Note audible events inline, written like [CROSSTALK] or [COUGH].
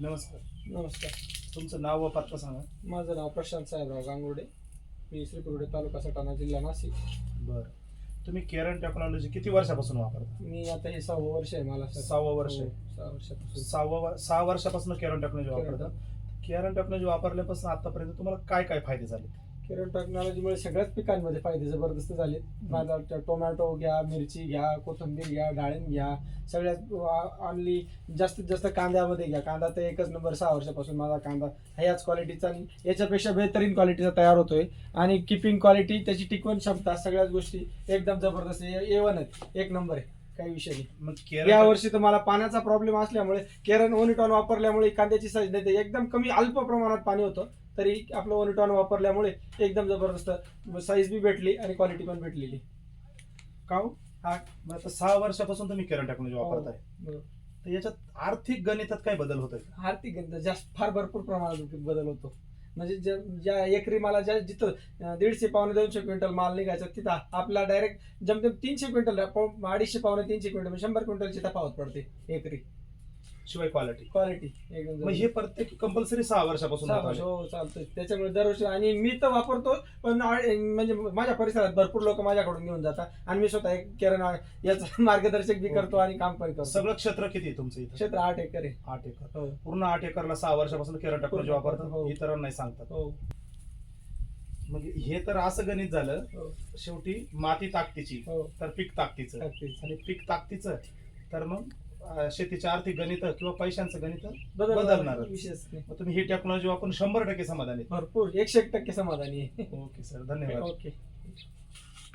नमस्कार. नमस्कार. तुमचं नाव व पत्ता सांगा. माझं नाव प्रशांत साहेबराव गांगुर्डे. मी श्रीपुरडे तालुका सटाणा जिल्हा नाशिक. बरं. तुम्ही केरन टेक्नॉलॉजी किती वर्षापासून वापरता? मी आता हे सहावं वर्ष आहे मला सर सहावं वर्ष आहे. हो, सहा वर्षापासून. सहावं वर- सहा वर्षापासून केरन टेक्नॉलॉजी वापरता. केरन टेक्नॉलॉजी वापरल्यापासून आतापर्यंत तुम्हाला काय काय फायदे झाले? किरण टेक्नॉलॉजीमुळे सगळ्याच पिकांमध्ये फायदे जबरदस्त झाले माझा ट- टोमॅटो घ्या मिरची घ्या कोथिंबीर घ्या डाळिंब घ्या सगळ्यात आणली जास्तीत जास्त कांद्यामध्ये घ्या. कांदा तर एकच नंबर सहा वर्षापासून माझा कांदा ह्याच क्वालिटीचा आणि याच्यापेक्षा बेहतरीन क्वालिटीचा तयार होतोय. आणि किपिंग क्वालिटी त्याची टिकवण क्षमता सगळ्याच गोष्टी एकदम जबरदस्त ए वन आहेत. एक नंबर आहे. काही विषय नाही. मग या वर्षी तर मला पाण्याचा प्रॉब्लेम असल्यामुळे केरन ओनिटॉन वापरल्यामुळे कांद्याची साईज नाही एकदम कमी अल्प प्रमाणात पाणी होतं. तरी आपलं ओनिटॉन वापरल्यामुळे एकदम जबरदस्त साईज बी भेटली आणि क्वालिटी पण भेटलेली. का हो? हा आता सहा वर्षापासून तुम्ही केरन टेक्नॉलॉजी वापरताय. बरोबर. तर याच्यात आर्थिक गणितात काय बदल होतोय? आर्थिक गणित जास्त फार भरपूर प्रमाणात बदल होतो. म्हणजे ज्या एकरी मला ज्या जिथं दीडशे पावणे दोनशे क्विंटल माल निघायचा तिथं आपला डायरेक्ट जमतेम तीनशे क्विंटल अडीचशे पावणे तीनशे क्विंटल शंभर क्विंटलची तफावत पडते एकरी. शिवाय क्वालिटी क्वालिटी एकदम मग. हे प्रत्येक कंपल्सरी सहा वर्षापासून सहा वर्ष. हो चालतंय. त्याच्यामुळे दरवर्षी आणि मी तर वापरतो पण आ- म्हणजे माझ्या परिसरात भरपूर लोक माझ्याकडून घेऊन जातात. आणि मी स्वतः एक किरण याचं [LAUGHS] मार्गदर्शक बी करतो आणि काम पण करतो. सगळं क्षेत्र किती आहे तुमचं इथं? क्षेत्र आठ एकर आहे. आठ एकर. हो. पूर्ण आठ एकरला सहा वर्षापासून केरन टेक्नॉलॉजी हो. वापरतात. इतरांना नाही सांगतात. हो. मग हे तर असं गणित झालं हो. शेवटी माती ताकदीची हो. तर पीक ताकदीचं. अगदीच. आणि पीक ताकदीचं तर मग? अं, शेतीचे आर्थिक गणित किंवा पैशांचं गणित बदलणार बदलणारच. विशेष नाही. मग तुम्ही ही टेक्नॉलॉजी वापरून शंभर टक्के समाधानी भरपूर एकशे एक टक्के समाधानी आहे. Okay sir. धन्यवाद. ओके.